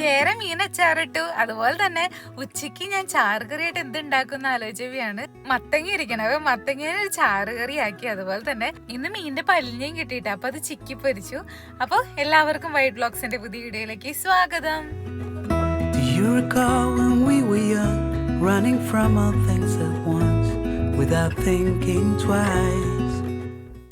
കേര മീൻ അച്ചാറിട്ടു. അതുപോലെ തന്നെ ഉച്ചയ്ക്ക് ഞാൻ ചാറുകറിയായിട്ട് എന്ത് ഉണ്ടാക്കുന്ന ആലോചിച്ചവയാണ് മത്തങ്ങ ഇരിക്കണം. അപ്പൊ മത്തങ്ങനെ ഒരു ചാറുകറി ആക്കി. അതുപോലെ തന്നെ ഇന്ന് മീനിന്റെ പല്ലിനെയും കിട്ടിയിട്ട്. അപ്പൊ അത് ചിക്കി പൊരിച്ചു. അപ്പൊ എല്ലാവർക്കും വൈറ്റ് ബ്ലോഗ്സിന്റെ പുതിയ വീഡിയോയിലേക്ക് സ്വാഗതം. Running from all things at once, without thinking twice?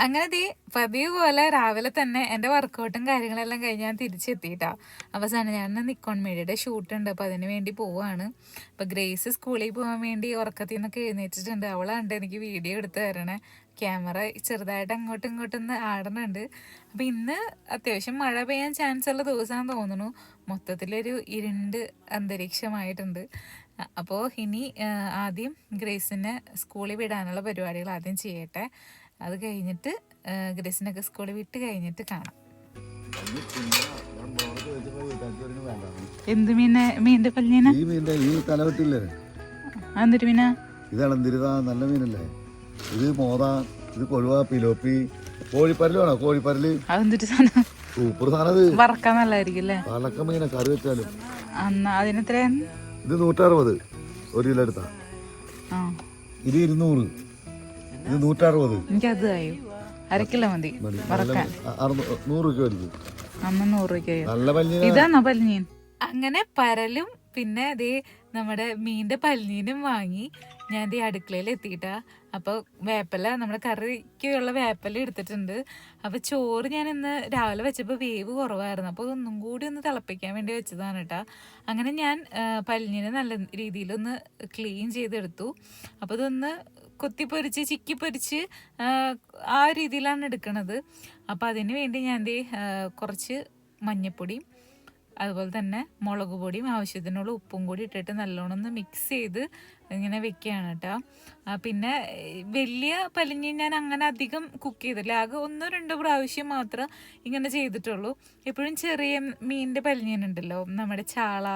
അങ്ങനെ ദേ പതിവ് പോലെ രാവിലെ തന്നെ എന്റെ വർക്കൗട്ടും കാര്യങ്ങളെല്ലാം കഴിഞ്ഞ് ഞാൻ തിരിച്ചെത്തിയിട്ടാ. അവസാനം ഞാൻ നിക്കോൺ മീഡിയയുടെ ഷൂട്ട് ഉണ്ട്. അപ്പോൾ അതിന് വേണ്ടി പോവാണ്. അപ്പോൾ ഗ്രേസ് സ്കൂളിൽ പോകാൻ വേണ്ടി ഉറക്കത്തിൽ നിന്നൊക്കെ എഴുന്നേറ്റിട്ടുണ്ട്. അവളാണ്ട് എനിക്ക് വീഡിയോ എടുത്ത് തരണേ. ക്യാമറ ചെറുതായിട്ട് അങ്ങോട്ടും ഇങ്ങോട്ടും ആടുന്നുണ്ട്. അപ്പം ഇന്ന് അത്യാവശ്യം മഴ പെയ്യാൻ ചാൻസ് ഉള്ള ദിവസമാണെന്ന് തോന്നുന്നു. മൊത്തത്തിലൊരു ഇരുണ്ട് അന്തരീക്ഷമായിട്ടുണ്ട്. അപ്പോൾ ഇനി ആദ്യം ഗ്രേസിനെ സ്കൂളിൽ വിടാനുള്ള പരിപാടികൾ ആദ്യം ചെയ്യട്ടെ. അത് കഴിഞ്ഞിട്ട് ഗ്രേസിനൊക്കെ സ്കൂളിൽ വിട്ട് കഴിഞ്ഞിട്ട് കാണാം. എന്ത് മീനെ മീന്റെ പല്ലിന ഈ മീന്റെ ഈ തലവെട്ടില്ലേ എന്തൊരു മീന? ഇത് ഇളന്തിരുത നല്ല മീനല്ലേ? ഇത് മോത ഇത് കൊഴുവ പിലോപ്പി കോഴിപ്പരൽ വേണോ? കോഴിപ്പരൽ. അതെന്തൊരു സാധനം? സൂപ്പർ സാധനം ഇത്. വറക്കാൻ നല്ലതായിരിക്കും അല്ലേ? തലക്ക മീന കറി വെച്ചാലും. ഇത് നൂറ്ററുപത്. ഒരു കിലോ എടുത്താ. ഇത് ഇരുന്നൂറ്. ഇത് നൂറ്ററുപത്. എനിക്കത് ആയി. അര കിലോ മതി. മതി. നല്ല വറക്കാൻ. മീൻ. അ- അറുന്നൂ- നൂറ് രൂപ മേടിക്കും അന്ന് നൂറ് രൂപയ്ക്ക് നല്ല ഇതാണോ പല്ലിനീൻ അങ്ങനെ പരലും പിന്നെ അതേ നമ്മുടെ മീന്റെ പല്ലിനീനും വാങ്ങി. ഞാൻ ഈ അടുക്കളയിൽ എത്തിയിട്ടാ. അപ്പോൾ വേപ്പല നമ്മുടെ കറിക്കുള്ള വേപ്പല എടുത്തിട്ടുണ്ട്. അപ്പോൾ ചോറ് ഞാൻ ഇന്ന് രാവിലെ വെച്ചപ്പോൾ വേവ് കുറവായിരുന്നു. അപ്പോൾ ഒന്നും കൂടി ഒന്ന് തിളപ്പിക്കാൻ വേണ്ടി വെച്ചതാണ് കേട്ടോ അങ്ങനെ ഞാൻ പല്ലിനെ നല്ല രീതിയിലൊന്ന് ക്ലീൻ ചെയ്തെടുത്തു. അപ്പോൾ ഇതൊന്ന് കൊത്തിപ്പൊരിച്ച് ചിക്കി പൊരിച്ച് ആ, രീതിയിലാണ് എടുക്കണത്. അപ്പോൾ അതിന് വേണ്ടി ഞാൻ ദേ കുറച്ച് മഞ്ഞപ്പൊടിയും അതുപോലെ തന്നെ മുളക് പൊടിയും ആവശ്യത്തിനുള്ള ഉപ്പും കൂടി ഇട്ടിട്ട് നല്ലോണം ഒന്ന് മിക്സ് ചെയ്ത് ഇങ്ങനെ വെക്കുകയാണ് കേട്ടോ. പിന്നെ വലിയ പലിഞ്ഞ് ഞാൻ അങ്ങനെ അധികം കുക്ക് ചെയ്തില്ല. ആകെ ഒന്നോ രണ്ടോ പ്രാവശ്യം മാത്രം ഇങ്ങനെ ചെയ്തിട്ടുള്ളൂ. എപ്പോഴും ചെറിയ മീനിന്റെ പലിഞ്ഞീനുണ്ടല്ലോ നമ്മുടെ ചാള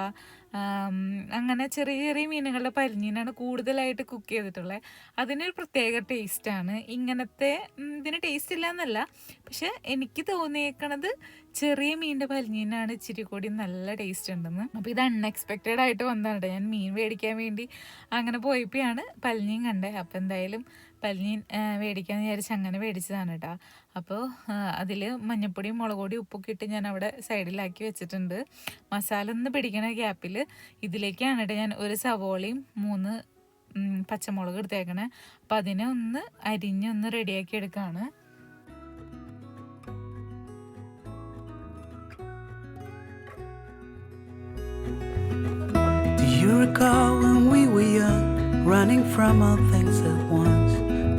അങ്ങനെ ചെറിയ ചെറിയ മീനുകളുടെ പരിഞ്ഞീനാണ് കൂടുതലായിട്ട് കുക്ക് ചെയ്തിട്ടുള്ളത് അതിനൊരു പ്രത്യേക ടേസ്റ്റാണ് ഇങ്ങനത്തെ ഇതിന് ടേസ്റ്റ് ഇല്ല എന്നല്ല പക്ഷെ എനിക്ക് തോന്നിയേക്കണത് ചെറിയ മീനിന്റെ പരിഞ്ഞീനാണ് ഇച്ചിരി കൂടി നല്ല ടേസ്റ്റ് ഉണ്ടെന്ന്. അപ്പോൾ ഇത് അൺഎക്സ്പെക്റ്റഡ് ആയിട്ട് വന്നതാണ് ഞാൻ മീൻ മേടിക്കാൻ വേണ്ടി അങ്ങനെ പോയപ്പോഴാണ് പലിഞ്ഞീൻ കണ്ടത് അപ്പോൾ എന്തായാലും പലിഞ്ഞീൻ ആ, മേടിക്കാന്ന് വിചാരിച്ച് അങ്ങനെ മേടിച്ചതാണ് കേട്ടോ അപ്പോൾ അതിൽ മഞ്ഞപ്പൊടിയും മുളക് പൊടിയും ഉപ്പൊക്കെ ഇട്ട് ഞാൻ അവിടെ സൈഡിലാക്കി വെച്ചിട്ടുണ്ട്. മസാല ഒന്ന് പിടിക്കണ ഗ്യാപ്പിൽ ഇതിലേക്കാണ് കേട്ടോ ഞാൻ ഒരു സവോളയും മൂന്ന് പച്ചമുളക് എടുത്തേക്കണേ. അപ്പം അതിനെ ഒന്ന് അരിഞ്ഞൊന്ന് റെഡിയാക്കി എടുക്കുകയാണ് recall when we were young, running from all things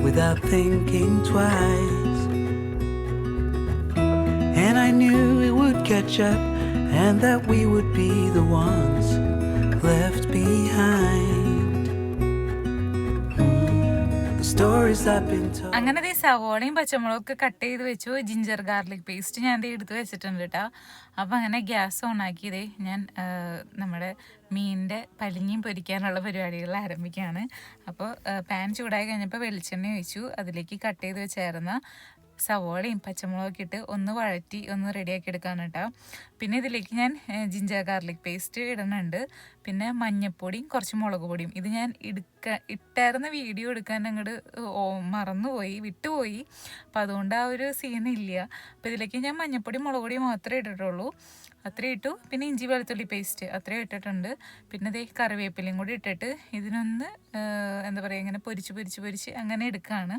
without thinking twice? And I knew it would catch up, and that we would be the ones left behind. അങ്ങനെ ഈ സവോളയും പച്ചമുളകൊക്കെ കട്ട് ചെയ്ത് വെച്ചു. ജിഞ്ചർ ഗാർലിക് പേസ്റ്റ് ഞാൻ ദേ എടുത്ത് വെച്ചിട്ടുണ്ട് കേട്ടോ അപ്പം അങ്ങനെ ഗ്യാസ് ഓൺ ആക്കിയതേ ഞാൻ നമ്മുടെ മീനിന്റെ പലിഞ്ഞിയും പൊരിക്കാനുള്ള പരിപാടികൾ ആരംഭിക്കുകയാണ് അപ്പോൾ പാൻ ചൂടായി കഴിഞ്ഞപ്പോൾ വെളിച്ചെണ്ണ ഒഴിച്ചു. അതിലേക്ക് കട്ട് ചെയ്ത് വെച്ചായിരുന്ന സവോളയും പച്ചമുളകൊക്കെ ഇട്ട് ഒന്ന് വഴറ്റി ഒന്ന് റെഡിയാക്കി എടുക്കാൻ കേട്ടോ. പിന്നെ ഇതിലേക്ക് ഞാൻ ജിഞ്ചർ ഗാർലിക് പേസ്റ്റ് ഇടുന്നുണ്ട്. പിന്നെ മഞ്ഞപ്പൊടിയും കുറച്ച് മുളക് പൊടിയും. ഇത് ഞാൻ എടുക്ക ഇട്ടായിരുന്ന വീഡിയോ എടുക്കാൻ അങ്ങോട്ട് മറന്നുപോയി വിട്ടുപോയി. അപ്പോൾ അതുകൊണ്ട് ആ ഒരു സീൻ ഇല്ല. അപ്പം ഇതിലേക്ക് ഞാൻ മഞ്ഞപ്പൊടി മുളക് പൊടി മാത്രമേ ഇട്ടിട്ടുള്ളൂ. അത്രയും ഇട്ടു. പിന്നെ ഇഞ്ചി വെളുത്തുള്ളി പേസ്റ്റ് അത്രയും ഇട്ടിട്ടുണ്ട്. പിന്നെ ദേ കറിവേപ്പിലയും കൂടി ഇട്ടിട്ട് ഇതിനൊന്ന് എന്താ പറയുക ഇങ്ങനെ പൊരിച്ച് പൊരിച്ച് പൊരിച്ച് അങ്ങനെ എടുക്കുകയാണ്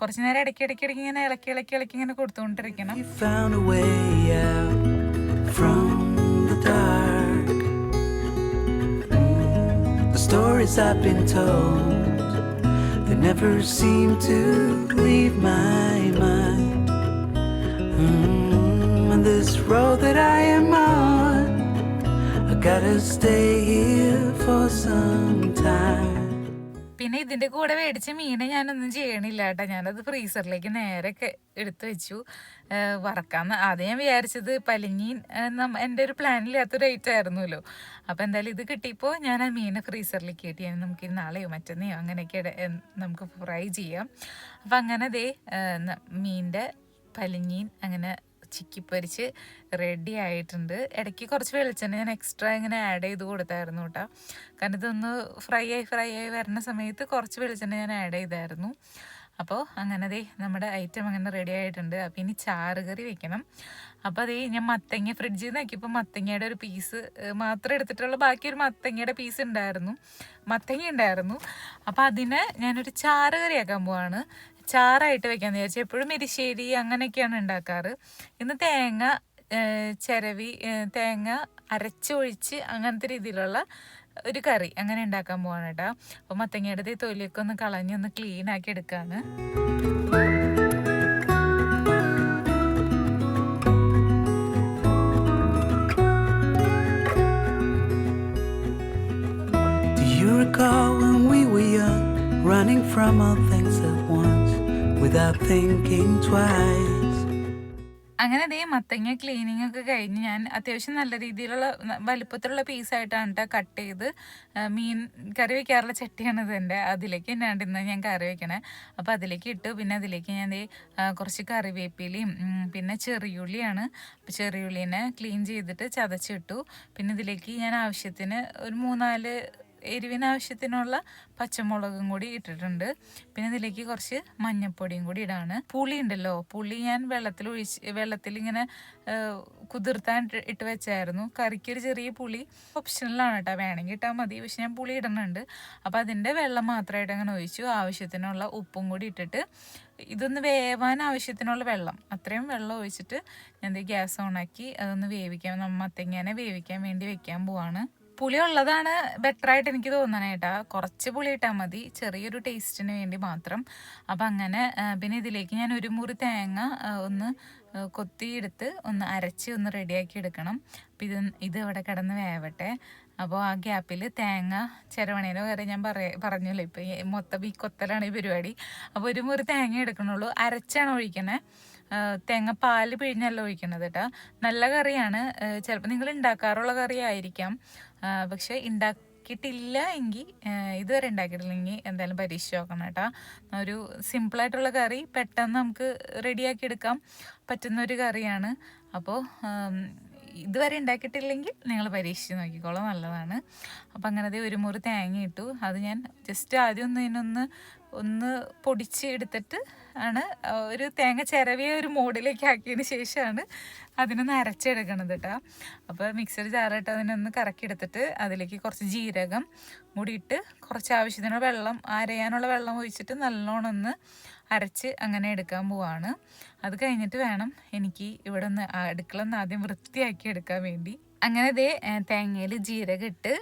കുറച്ച് നേരം ഇടയ്ക്ക് ഇടയ്ക്ക് ഇടയ്ക്ക് ഇങ്ങനെ ഇളക്കി ഇളക്കി ഇളക്കി ഇങ്ങനെ കൊടുത്തുകൊണ്ടിരിക്കണം. Stories I've been told, that never seem to leave my mind. Mm, road that I am on, I gotta stay here for some time. പിന്നെ ഇതിന്റെ കൂടെ മേടിച്ച മീനെ ഞാനൊന്നും ചെയ്യണില്ല കേട്ടോ. ഞാനത് ഫ്രീസറിലേക്ക് നേരെ എടുത്തു വെച്ചു. വറക്കാമെന്ന് ആദ്യം ഞാൻ വിചാരിച്ചത് പലിഞ്ഞീൻ എന്റെ ഒരു പ്ലാനില്ലാത്ത റേറ്റ് ആയിരുന്നല്ലോ. അപ്പോൾ എന്തായാലും ഇത് കിട്ടിയപ്പോൾ ഞാൻ ആ മീനെ ഫ്രീസറിലേക്ക് കയറ്റി ഞാൻ നമുക്ക് നാളെയോ മറ്റന്നെയോ അങ്ങനെയൊക്കെ നമുക്ക് ഫ്രൈ ചെയ്യാം. അപ്പം അങ്ങനെ അതേ മീന്റെ പലിഞ്ഞീൻ അങ്ങനെ ചിക്കിപ്പൊരിച്ച് റെഡി ആയിട്ടുണ്ട്. ഇടയ്ക്ക് കുറച്ച് വെളിച്ചെണ്ണ ഞാൻ എക്സ്ട്രാ ഇങ്ങനെ ആഡ് ചെയ്ത് കൊടുത്തായിരുന്നു കേട്ടോ കാരണം ഇതൊന്ന് ഫ്രൈ ആയി ഫ്രൈ ആയി വരുന്ന സമയത്ത് കുറച്ച് വെളിച്ചെണ്ണ ഞാൻ ആഡ് ചെയ്തായിരുന്നു. അപ്പോൾ അങ്ങനെ ദേ നമ്മുടെ ഐറ്റം അങ്ങനെ റെഡി ആയിട്ടുണ്ട്. അപ്പോൾ ഇനി ചാറ് കറി വെക്കണം. അപ്പോൾ അതേ ഞാൻ മത്തങ്ങ ഫ്രിഡ്ജിൽ നിന്ന് നോക്കിയപ്പോൾ മത്തങ്ങയുടെ ഒരു പീസ് മാത്രം എടുത്തിട്ടുള്ള ബാക്കി ഒരു മത്തങ്ങയുടെ പീസ് ഉണ്ടായിരുന്നു. മത്തങ്ങ ഉണ്ടായിരുന്നു. അപ്പോൾ അതിനെ ഞാനൊരു ചാറ് കറിയാക്കാൻ പോവാണ്. ചാറായിട്ട് വെക്കാമെന്ന് വിചാരിച്ചു എപ്പോഴും എരിശ്ശേരി അങ്ങനെയൊക്കെയാണ് ഉണ്ടാക്കാറ്. ഇന്ന് തേങ്ങ ചിരവി തേങ്ങ അരച്ചൊഴിച്ച് അങ്ങനത്തെ രീതിയിലുള്ള ഒരു കറി അങ്ങനെ ഉണ്ടാക്കാൻ പോവാണ് കേട്ടോ. അപ്പോൾ മത്തങ്ങയുടെ തൊലിയൊക്കെ ഒന്ന് കളഞ്ഞ് ഒന്ന് ക്ലീൻ ആക്കി എടുക്കാണ്. Running from all things? Thinking twice? അങ്ങനെ അതേ മത്തങ്ങ ക്ലീനിങ് ഒക്കെ കഴിഞ്ഞ് ഞാൻ അത്യാവശ്യം നല്ല രീതിയിലുള്ള വലിപ്പത്തിലുള്ള പീസായിട്ടാണ് കേട്ടോ കട്ട് ചെയ്ത് മീൻ കറി വെക്കാറുള്ള ചട്ടിയാണ് ഇതെന്റെ അതിലേക്ക് തന്നെയാണ് ഇന്ന് ഞാൻ കറി വെക്കണേ. അപ്പോൾ അതിലേക്ക് ഇട്ടു പിന്നെ അതിലേക്ക് ഞാൻ കുറച്ച് കറിവേപ്പിലയും പിന്നെ ചെറിയുള്ളിയാണ്. അപ്പോൾ ചെറിയുള്ളീനെ ക്ലീൻ ചെയ്തിട്ട് ചതച്ചിട്ടു. പിന്നെ ഇതിലേക്ക് ഞാൻ ആവശ്യത്തിന് ഒരു മൂന്നാൽ എരിവിന് ആവശ്യത്തിനുള്ള പച്ചമുളകും കൂടി ഇട്ടിട്ടുണ്ട്. പിന്നെ ഇതിലേക്ക് കുറച്ച് മഞ്ഞപ്പൊടിയും കൂടി ഇടാണ്. പുളി ഉണ്ടല്ലോ പുളി ഞാൻ വെള്ളത്തിൽ ഒഴിച്ച് വെള്ളത്തിൽ ഇങ്ങനെ കുതിർത്താൻ ഇട്ട് വെച്ചായിരുന്നു. കറിക്ക് ഒരു ചെറിയ പുളി ഓപ്ഷണലാണ് കേട്ടോ വേണമെങ്കിൽ ഇട്ടാൽ മതി പക്ഷെ ഞാൻ പുളി ഇടുന്നുണ്ട് അപ്പോൾ അതിന്റെ വെള്ളം മാത്രമായിട്ട് അങ്ങനെ ഒഴിച്ചു. ആവശ്യത്തിനുള്ള ഉപ്പും കൂടി ഇട്ടിട്ട് ഇതൊന്ന് വേവാൻ ആവശ്യത്തിനുള്ള വെള്ളം. അത്രയും വെള്ളം ഒഴിച്ചിട്ട് ഞാൻ ഗ്യാസ് ഓണാക്കി അതൊന്ന് വേവിക്കാൻ മത്തങ്ങനെ വേവിക്കാൻ വേണ്ടി വെക്കാൻ പോവാണ്. പുളി ഉള്ളതാണ് ബെറ്റർ ആയിട്ട് എനിക്ക് തോന്നണേട്ടാ കുറച്ച് പുളി ഇട്ടാൽ മതി. ചെറിയൊരു ടേസ്റ്റിന് വേണ്ടി മാത്രം. അപ്പം അങ്ങനെ പിന്നെ ഇതിലേക്ക് ഞാൻ ഒരു മുറി തേങ്ങ ഒന്ന് കൊത്തിയെടുത്ത് ഒന്ന് അരച്ച് ഒന്ന് റെഡിയാക്കി എടുക്കണം. അപ്പം ഇത് ഇത് ഇവിടെ കിടന്ന് വേവട്ടെ. അപ്പോൾ ആ ഗ്യാപ്പിൽ തേങ്ങ ചിരവണേനോ വേറെ ഞാൻ പറയ പറഞ്ഞല്ലോ? ഇപ്പം മൊത്തം ഈ കൊത്തലാണ് ഈ പരിപാടി. അപ്പോൾ ഒരു മുറി തേങ്ങ എടുക്കണുള്ളൂ. അരച്ചാണ് ഒഴിക്കണേ? തേങ്ങ പാൽ പിഴിഞ്ഞല്ല ഒഴിക്കണത് കേട്ടോ നല്ല കറിയാണ്. ചിലപ്പോൾ നിങ്ങൾ ഉണ്ടാക്കാറുള്ള കറി ആയിരിക്കാം പക്ഷേ ഉണ്ടാക്കിയിട്ടില്ല എങ്കിൽ ഇതുവരെ ഉണ്ടാക്കിയിട്ടില്ലെങ്കിൽ എന്തായാലും പരീക്ഷിച്ച് നോക്കണം കേട്ടോ ഒരു സിമ്പിളായിട്ടുള്ള കറി പെട്ടെന്ന് നമുക്ക് റെഡിയാക്കി എടുക്കാം. പറ്റുന്ന ഒരു കറിയാണ് അപ്പോൾ ഇതുവരെ ഉണ്ടാക്കിയിട്ടില്ലെങ്കിൽ നിങ്ങൾ പരീക്ഷിച്ച് നോക്കിക്കോളാം. നല്ലതാണ്. അപ്പം അങ്ങനത്തെ ഒരു മുറി തേങ്ങ ഇട്ടു. അത് ഞാൻ ജസ്റ്റ് ആദ്യം ഒന്ന് ഇതിനൊന്ന് ഒന്ന് പൊടിച്ച് എടുത്തിട്ട് ആണ് ഒരു തേങ്ങ ചിരവിയ ഒരു മോഡിലേക്ക് ആക്കിയതിന് ശേഷമാണ് അതിനൊന്ന് അരച്ചെടുക്കണത് കേട്ടോ അപ്പോൾ മിക്സർ ജാറിട്ട് അതിനൊന്ന് കറക്കിയെടുത്തിട്ട് അതിലേക്ക് കുറച്ച് ജീരകം മുടിയിട്ട് കുറച്ച് ആവശ്യത്തിനുള്ള വെള്ളം അരയാനുള്ള വെള്ളം ഒഴിച്ചിട്ട് നല്ലോണം ഒന്ന് അരച്ച് അങ്ങനെ എടുക്കാൻ പോവാണ്. അത് കഴിഞ്ഞിട്ട് വേണം എനിക്ക് ഇവിടെ ഒന്ന് അടുക്കള ഒന്ന് ആദ്യം വൃത്തിയാക്കി എടുക്കാൻ വേണ്ടി. അങ്ങനെ ദേ തേങ്ങയിൽ ജീരകം ഇട്ട്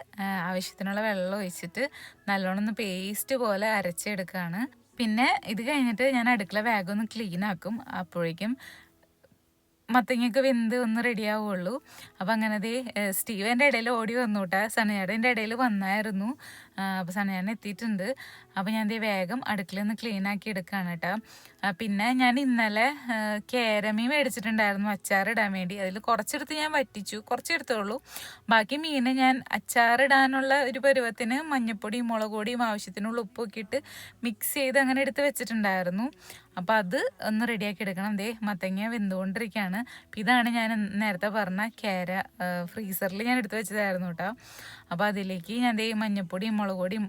ആവശ്യത്തിനുള്ള വെള്ളം ഒഴിച്ചിട്ട് നല്ലോണം ഒന്ന് പേസ്റ്റ് പോലെ അരച്ചെടുക്കുകയാണ് പിന്നെ ഇത് കഴിഞ്ഞിട്ട് ഞാൻ അടുക്കള വേഗം ഒന്ന് ക്ലീൻ ആക്കും. അപ്പോഴേക്കും മത്തങ്ങയൊക്കെ വെന്ത് ഒന്ന് റെഡി ആവുള്ളൂ. അപ്പം അങ്ങനെ ദേ ഏഹ് സ്റ്റീവന്റെ ഇടയിൽ ഓടി വന്നു കേട്ടാ സനയാടന്റെ ഇടയിൽ വന്നായിരുന്നു. അപ്പോൾ സനയാടൻ എത്തിയിട്ടുണ്ട്. അപ്പോൾ ഞാൻ ദേ വേഗം അടുക്കളയിൽ നിന്ന് ക്ലീൻ ആക്കി എടുക്കുകയാണ് കേട്ടോ പിന്നെ ഞാൻ ഇന്നലെ കേരമീ മേടിച്ചിട്ടുണ്ടായിരുന്നു അച്ചാറിടാൻ വേണ്ടി. അതിൽ കുറച്ചെടുത്ത് ഞാൻ വറ്റിച്ചു. കുറച്ചെടുത്തുള്ളൂ ബാക്കി മീനെ ഞാൻ അച്ചാറിടാനുള്ള ഒരു പരുവത്തിന് മഞ്ഞപ്പൊടിയും മുളക് പൊടിയും ആവശ്യത്തിനുള്ള ഉപ്പൊക്കെ ഇട്ട് മിക്സ് ചെയ്ത് അങ്ങനെ എടുത്ത് വെച്ചിട്ടുണ്ടായിരുന്നു. അപ്പോൾ അത് ഒന്ന് റെഡിയാക്കി എടുക്കണം. ദേ മത്തങ്ങ വെന്തുകൊണ്ടിരിക്കുകയാണ് ഇതാണ് ഞാൻ നേരത്തെ പറഞ്ഞ കേര ഫ്രീസറിൽ ഞാൻ എടുത്തു വെച്ചതായിരുന്നു കേട്ടോ അപ്പോൾ അതിലേക്ക് ഞാൻ ദേ മഞ്ഞപ്പൊടിയും മുളക് പൊടിയും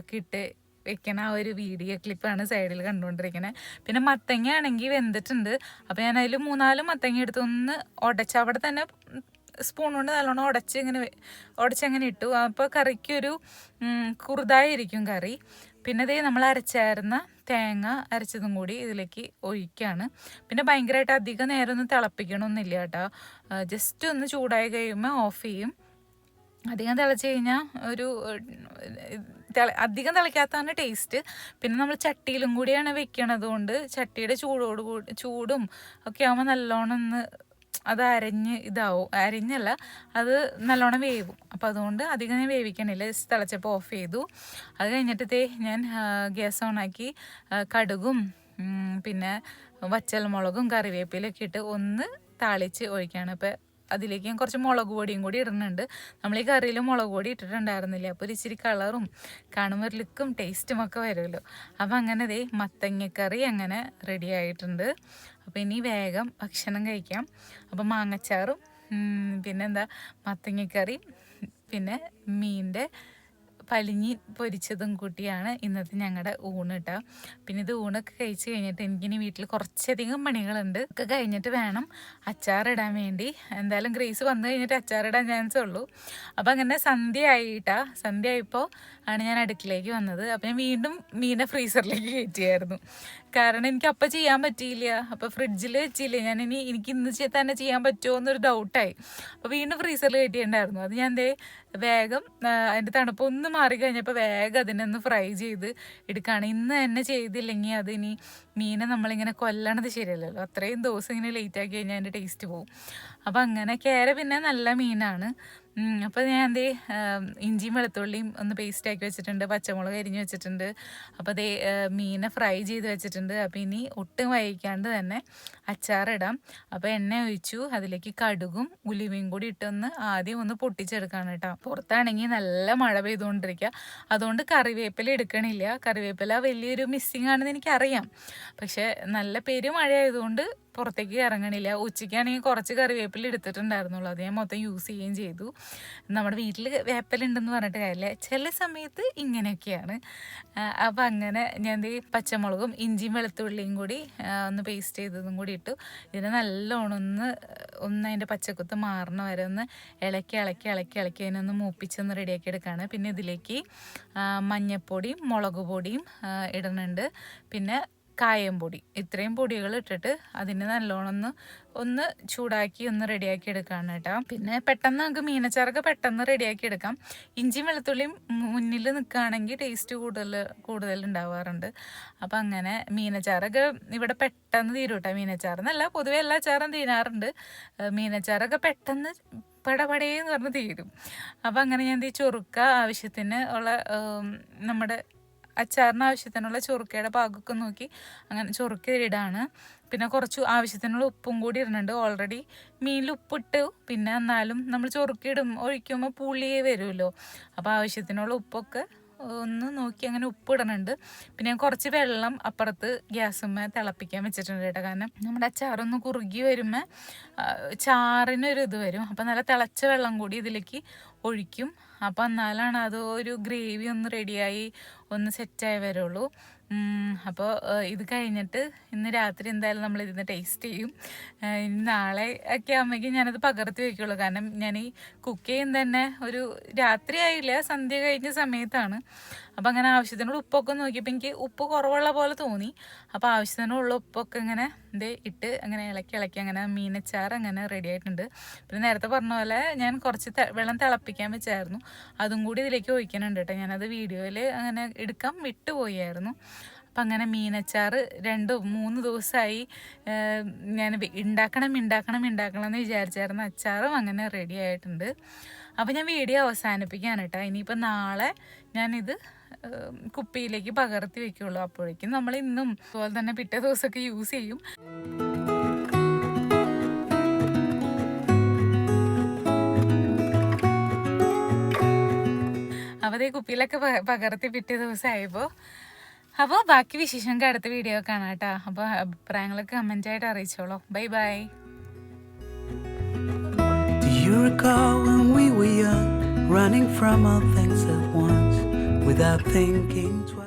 ഒക്കെ ഇട്ട് വെക്കണ ആ ഒരു വീഡിയോ ക്ലിപ്പാണ് സൈഡിൽ കണ്ടുകൊണ്ടിരിക്കുന്നത് പിന്നെ മത്തങ്ങ ആണെങ്കിൽ വെന്തിട്ടുണ്ട്. അപ്പോൾ ഞാൻ അതിൽ മൂന്നാൽ മത്തങ്ങ എടുത്ത് ഒന്ന് ഉടച്ച് അവിടെ തന്നെ സ്പൂൺ കൊണ്ട് നല്ലോണം ഉടച്ച് ഇങ്ങനെ ഉടച്ചങ്ങനെ ഇട്ടു. അപ്പോൾ കറിക്കൊരു കുറുതായിരിക്കും കറി. പിന്നെ ഇതേ നമ്മൾ അരച്ചായിരുന്ന തേങ്ങ അരച്ചതും കൂടി ഇതിലേക്ക് ഒഴിക്കുകയാണ്. പിന്നെ ഭയങ്കരമായിട്ട് അധികം നേരം ഒന്നും തിളപ്പിക്കണമൊന്നുമില്ല കേട്ടോ. ജസ്റ്റ് ഒന്ന് ചൂടായി കഴിയുമ്പോൾ ഓഫ് ചെയ്യും. അധികം തിളച്ച് കഴിഞ്ഞാൽ ഒരു അധികം തിളയ്ക്കാത്തതാണ് ടേസ്റ്റ് പിന്നെ നമ്മൾ ചട്ടിയിലും കൂടിയാണ് വെക്കണത് കൊണ്ട് ചട്ടിയുടെ ചൂടോട് കൂടി ചൂടും ഒക്കെ ആകുമ്പോൾ നല്ലോണം ഒന്ന് അത് അരഞ്ഞ് ഇതാവും. അരഞ്ഞല്ല അത് നല്ലോണം വേവും. അപ്പം അതുകൊണ്ട് അധികം ഞാൻ വേവിക്കണില്ല. തിളച്ചപ്പോൾ ഓഫ് ചെയ്തു. അത് കഴിഞ്ഞിട്ടത്തെ ഞാൻ ഗ്യാസ് ഓണാക്കി കടുകും പിന്നെ വച്ചൽ മുളകും കറിവേപ്പിലൊക്കെ ഇട്ട് ഒന്ന് താളിച്ച് ഒഴിക്കുകയാണ് ഇപ്പോൾ അതിലേക്ക് ഞാൻ കുറച്ച് മുളക് പൊടിയും കൂടി ഇടുന്നുണ്ട്. നമ്മൾ ഈ കറിയിൽ മുളക് പൊടി ഇട്ടിട്ടുണ്ടായിരുന്നില്ല? അപ്പോൾ ഒരു ഇച്ചിരി കളറും കാണുമ്പോൾ ലുക്കും ടേസ്റ്റും ഒക്കെ വരുമല്ലോ. അപ്പോൾ അങ്ങനെ ദേ മത്തങ്ങക്കറി അങ്ങനെ റെഡി ആയിട്ടുണ്ട്. അപ്പോൾ ഇനി വേഗം ഭക്ഷണം കഴിക്കാം. അപ്പോൾ മാങ്ങച്ചാറും പിന്നെന്താ മത്തങ്ങക്കറി പിന്നെ മീനിന്റെ പലിഞ്ഞി പൊരിച്ചതും കൂട്ടിയാണ് ഇന്നത്തെ ഞങ്ങളുടെ ഊണ് കേട്ടോ പിന്നെ ഇത് ഊണൊക്കെ കഴിച്ചു കഴിഞ്ഞിട്ട് എനിക്കിനി വീട്ടിൽ കുറച്ചധികം പണികളുണ്ട്. ഒക്കെ കഴിഞ്ഞിട്ട് വേണം അച്ചാറിടാൻ വേണ്ടി. എന്തായാലും ഗ്രേസ് വന്നു കഴിഞ്ഞിട്ട് അച്ചാറിടാൻ ചാൻസ് ഉള്ളൂ. അപ്പോൾ അങ്ങനെ സന്ധ്യ ആയിട്ടാ. സന്ധ്യ ആയപ്പോൾ ആണ് ഞാൻ അടുക്കിലേക്ക് വന്നത്. അപ്പോൾ ഞാൻ വീണ്ടും മീനെ ഫ്രീസറിലേക്ക് കയറ്റിയായിരുന്നു കാരണം എനിക്ക് അപ്പം ചെയ്യാൻ പറ്റിയില്ല. അപ്പം ഫ്രിഡ്ജിൽ വെച്ചില്ല. ഞാൻ ഇനി എനിക്ക് ഇന്ന് തന്നെ ചെയ്യാൻ പറ്റുമോ എന്നൊരു ഡൗട്ടായി അപ്പോൾ വീണ്ടും ഫ്രീസറിൽ കയറ്റിയിട്ടുണ്ടായിരുന്നു അത് ഞാൻ ദേ വേഗം അതിന്റെ തണുപ്പ് ഒന്ന് മാറി കഴിഞ്ഞപ്പോൾ വേഗം അതിനൊന്ന് ഫ്രൈ ചെയ്ത് എടുക്കുകയാണ് ഇന്ന് തന്നെ ചെയ്തില്ലെങ്കിൽ അതിനി മീനെ നമ്മളിങ്ങനെ കൊല്ലണത് ശരിയല്ലല്ലോ. അത്രയും ദിവസം ഇങ്ങനെ ലേറ്റ് ആക്കി കഴിഞ്ഞാൽ അതിന്റെ ടേസ്റ്റ് പോവും. അപ്പോൾ അങ്ങനെ കേര പിന്നെ നല്ല മീനാണ്. അപ്പോൾ ഞാൻ എന്തേ ഇഞ്ചിയും വെളുത്തുള്ളിയും ഒന്ന് പേസ്റ്റ് ആക്കി വെച്ചിട്ടുണ്ട് പച്ചമുളക് അരിഞ്ഞ് വെച്ചിട്ടുണ്ട്. അപ്പോൾ അതേ മീനെ ഫ്രൈ ചെയ്ത് വെച്ചിട്ടുണ്ട്. അപ്പോൾ ഇനി ഒട്ടും വൈകിക്കാണ്ട് തന്നെ അച്ചാറിടാം. അപ്പോൾ എണ്ണ ഒഴിച്ചു അതിലേക്ക് കടുകും ഉലുവയും കൂടി ഇട്ടൊന്ന് ആദ്യം ഒന്ന് പൊട്ടിച്ചെടുക്കാണ് കേട്ടോ. പുറത്താണെങ്കിൽ നല്ല മഴ പെയ്തുകൊണ്ടിരിക്കുക അതുകൊണ്ട് കറിവേപ്പില എടുക്കണില്ല. കറിവേപ്പില വലിയൊരു മിസ്സിങ് ആണെന്ന് എനിക്കറിയാം. പക്ഷേ നല്ല പെരു മഴ ആയതുകൊണ്ട് പുറത്തേക്ക് ഇറങ്ങണില്ല. ഉച്ചയ്ക്കാണെങ്കിൽ കുറച്ച് കറിവേപ്പില എടുത്തിട്ടുണ്ടായിരുന്നുള്ളൂ. അത് ഞാൻ മൊത്തം യൂസ് ചെയ്യുകയും ചെയ്തു. നമ്മുടെ വീട്ടിൽ വേപ്പലുണ്ടെന്ന് പറഞ്ഞിട്ട് കാര്യമില്ല. ചില സമയത്ത് ഇങ്ങനെയൊക്കെയാണ്. അപ്പം അങ്ങനെ ഞാൻ എന്ത് പച്ചമുളകും ഇഞ്ചിയും വെളുത്തുള്ളിയും കൂടി ഒന്ന് പേസ്റ്റ് ചെയ്തതും കൂടി ഇട്ടു. ഇതിനെ നല്ലോണം ഒന്ന് ഒന്ന് അതിന്റെ പച്ചക്കുത്ത് മാറണ വരെ ഒന്ന് ഇളക്കി ഇളക്കി ഇളക്കി ഇളക്കി അതിനൊന്ന് മൂപ്പിച്ചൊന്ന് റെഡിയാക്കി എടുക്കുകയാണ്. പിന്നെ ഇതിലേക്ക് മഞ്ഞപ്പൊടിയും മുളക് പൊടിയും ഇടുന്നുണ്ട്. പിന്നെ കായം പൊടി. ഇത്രയും പൊടികൾ ഇട്ടിട്ട് അതിനെ നല്ലോണം ഒന്ന് ഒന്ന് ചൂടാക്കി ഒന്ന് റെഡിയാക്കി എടുക്കുകയാണ് കേട്ടോ. പിന്നെ പെട്ടെന്ന് നമുക്ക് മീനച്ചാറൊക്കെ പെട്ടെന്ന് റെഡിയാക്കി എടുക്കാം. ഇഞ്ചിയും വെളുത്തുള്ളിയും മുന്നിൽ നിൽക്കുകയാണെങ്കിൽ ടേസ്റ്റ് കൂടുതൽ കൂടുതൽ ഉണ്ടാവാറുണ്ട്. അപ്പം അങ്ങനെ മീനച്ചാറൊക്കെ ഇവിടെ പെട്ടെന്ന് തീരും കേട്ടോ മീനച്ചാറ്. എന്നല്ല പൊതുവെ എല്ലാ ചാറും തീരാറുണ്ട്. മീനച്ചാറൊക്കെ പെട്ടെന്ന് പടപടേന്ന് പറഞ്ഞ് തീരും. അപ്പം അങ്ങനെ ഞാൻ ഈ ചൊറുക്ക ആവശ്യത്തിന് ഉള്ള നമ്മുടെ അച്ചാറിന് ആവശ്യത്തിനുള്ള ചൊറുക്കയുടെ പാകമൊക്കെ നോക്കി. അങ്ങനെ ചൊറുക്ക ഇടാണ്. പിന്നെ കുറച്ച് ആവശ്യത്തിനുള്ള ഉപ്പും കൂടി ഇടുന്നുണ്ട്. ഓൾറെഡി മീനിൽ ഉപ്പിട്ട്. പിന്നെ എന്നാലും നമ്മൾ ചൊറുക്കിടും. ഒഴിക്കുമ്പോൾ പുളിയേ വരുമല്ലോ. അപ്പോൾ ആവശ്യത്തിനുള്ള ഉപ്പൊക്കെ ഒന്ന് നോക്കി അങ്ങനെ ഉപ്പ് ഇടണുണ്ട് പിന്നെ കുറച്ച് വെള്ളം അപ്പുറത്ത് ഗ്യാസുമ്മ തിളപ്പിക്കാൻ വെച്ചിട്ടുണ്ട് കേട്ടോ. കാരണം നമ്മുടെ അച്ചാറൊന്ന് കുറുകി വരുമ്പോൾ ചാറിനൊരു ഇത് വരും. അപ്പം നല്ല തിളച്ച വെള്ളം കൂടി ഇതിലേക്ക് ഒഴിക്കും. അപ്പം എന്നാലാണ് അത് ഒരു ഗ്രേവി ഒന്ന് റെഡിയായി ഒന്ന് സെറ്റായി വരുള്ളൂ. അപ്പോൾ ഇത് കഴിഞ്ഞിട്ട് ഇന്ന് രാത്രി എന്തായാലും നമ്മൾ ഇതിന് ടേസ്റ്റ് ചെയ്യും. നാളെ ഒക്കെ ആകുമ്പോഴേക്കും ഞാനത് പകർത്തി വയ്ക്കുള്ളൂ കാരണം ഞാൻ ഈ കുക്ക് ചെയ്യും തന്നെ ഒരു രാത്രി ആയില്ല സന്ധ്യ കഴിഞ്ഞ സമയത്താണ്. അപ്പം അങ്ങനെ ആവശ്യത്തിനുള്ള ഉപ്പൊക്കെ നോക്കിയപ്പോൾ എനിക്ക് ഉപ്പ് കുറവുള്ള പോലെ തോന്നി. അപ്പോൾ ആവശ്യത്തിനുള്ള ഉപ്പൊക്കെ ഇങ്ങനെ ഇത് ഇട്ട് അങ്ങനെ ഇളക്കി ഇളക്കി അങ്ങനെ മീനച്ചാർ അങ്ങനെ റെഡി ആയിട്ടുണ്ട്. പിന്നെ നേരത്തെ പറഞ്ഞ പോലെ ഞാൻ കുറച്ച് വെള്ളം തിളപ്പിക്കാൻ വെച്ചായിരുന്നു. അതും കൂടി ഇതിലേക്ക് ഒഴിക്കുന്നുണ്ട് കേട്ടോ. ഞാനത് വീഡിയോയിൽ അങ്ങനെ എടുക്കാൻ വിട്ടുപോയായിരുന്നു അപ്പം അങ്ങനെ മീനച്ചാർ രണ്ട് മൂന്ന് ദിവസമായി ഞാൻ ഉണ്ടാക്കണം ഉണ്ടാക്കണം ഉണ്ടാക്കണം എന്ന് വിചാരിച്ചായിരുന്നു. അച്ചാറും അങ്ങനെ റെഡി ആയിട്ടുണ്ട്. അപ്പോൾ ഞാൻ വീഡിയോ അവസാനിപ്പിക്കുകയാണ് കേട്ടോ. ഇനിയിപ്പോൾ നാളെ ഞാനിത് കുപ്പിയിലേക്ക് പകർത്തി വെക്കുള്ളൂ. അപ്പോഴേക്കും നമ്മൾ ഇന്നും അതുപോലെ തന്നെ പിറ്റേ ദിവസമൊക്കെ യൂസ് ചെയ്യും. അതേ കുപ്പിയിലൊക്കെ പകർത്തി പിറ്റേ ദിവസമായപ്പോൾ അപ്പോൾ ബാക്കി വിശേഷങ്ങൾക്ക് അടുത്ത വീഡിയോ കാണാം കേട്ടോ. അപ്പോൾ അഭിപ്രായങ്ങളൊക്കെ കമന്റായിട്ട് അറിയിച്ചോളൂ. Bye bye running from all things without thinking twice?